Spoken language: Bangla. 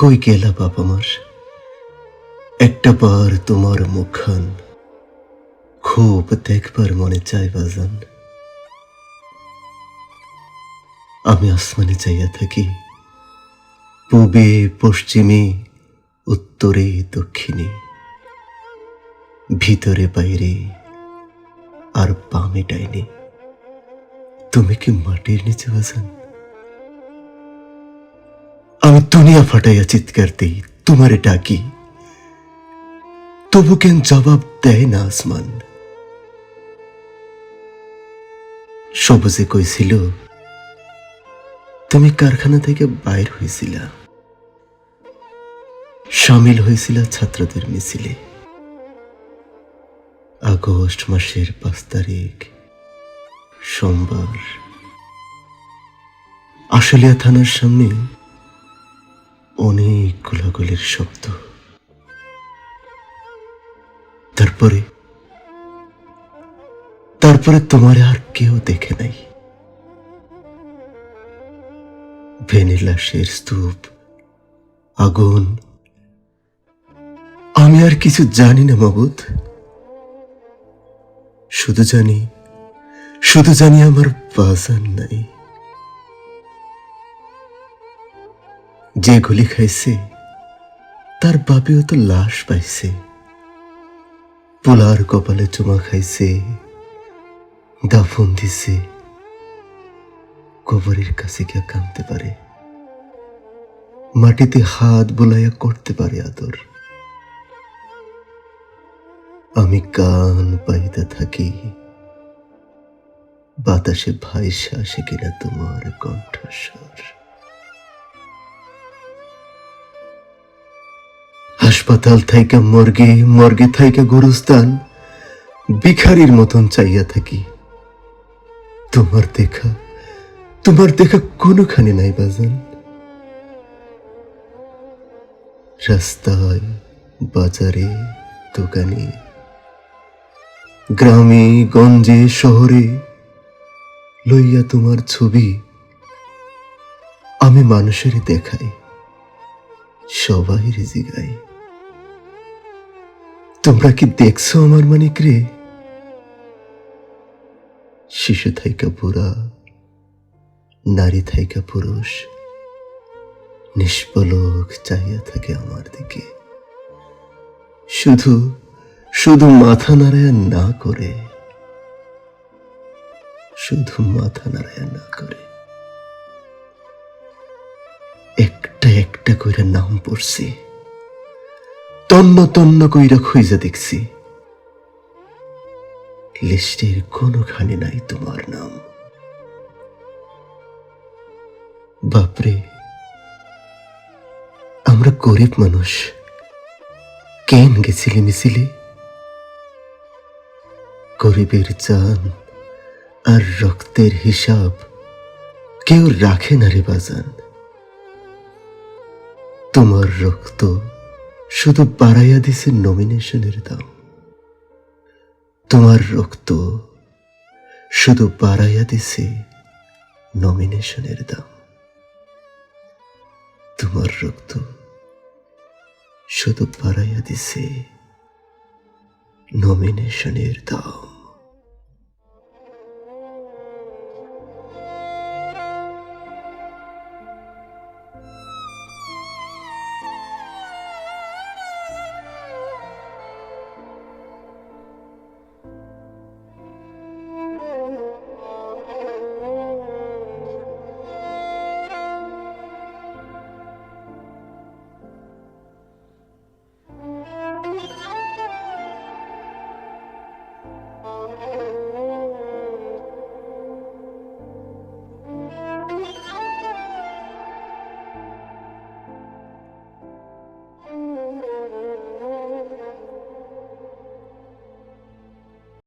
কই গেলা বাপ আমার? একটা বার তোমার মুখখান খুব দেখবার মনে চাই বাজান। আমি আসমানে চাইয়া থাকি, পূবে, পশ্চিমে, উত্তরে, দক্ষিণে। ভিতরে, বাইরে আর বামে, ডাইনে। তুমি কি মাটির নিচে বাজান? আমি দুনিয়া ফাটাইয়া চিৎকার দিই, তোমারে ডাকি। তবু কেন জবাব দেয় না আসমান? সবুজে কইছিল, তুমি কারখানা থেকে বাইর হয়েছিল সামিল হয়েছিল ছাত্রদের মিছিলে। আগস্ট মাসের পাঁচ তারিখ, সোমবার। আশুলিয়া থানার সামনে অনেক গোলাগুলির শব্দ। তারপরে তারপরে তোমার আর কেউ দেখে নাই। ভেনিলাসের স্তূপ, আগুন। আমি আর কিছু জানি না মবুদ শুধু জানি শুধু জানি আমার বাজান নাই। যে গুলি খাইছে, তার বাপেও তো লাশ পাইছে। পোলার কপালে চুমা খাইছে, দাফন দিছে। কবরের কাছে গিয়া কাঁদতে পারে। মাটিতে হাত বোলাইয়া করতে পারে আদর। আমি কান পাইতে থাকি, বাতাসে ভাইসা আসে কিনা তোমার কণ্ঠস্বর। হাসপাতাল থাইকা মর্গে মর্গে থাইকা গোরস্থান, ভিখারির মতন চাইয়া থাকি। তোমার দেখা তোমার দেখা কোনোখানে নাই বাজান। রাস্তায়, বাজারে, দোকানে, গ্রামে, গঞ্জে, শহরে লইয়া তোমার ছবি আমি মানুষের দেখাই, সবাই জিগাই তোমরা কি দেখছ আমার মানিক রে শিশু থাইকা বুড়া, নারী থাইকা পুরুষ, নিষ্পলক চাইয়া থাকে আমার দিকে। শুধু শুধু মাথা নাড়ায় না করে, শুধু মাথা নাড়ায় না করে। একটা একটা করে নাম পড়ছি। তন্ন তন্ন কইরা খুঁজে দেখছি। লিস্টের কোনোখানে নাই তোমার নাম। বাপরে, আমরা গরিব মানুষ। কেন গেছিলি মিছিলে? গরিবের চান আর রক্তের হিসাব কেউ রাখে না রে বাজান। তোমার রক্ত শুধু বাড়াইয়া দিছে নমিনেশনের দাম। তোমার রক্ত শুধু বাড়াইয়া দিছে নমিনেশনের দাম। তোমার রক্ত শুধু বাড়াইয়া দিছে নমিনেশনের দাম।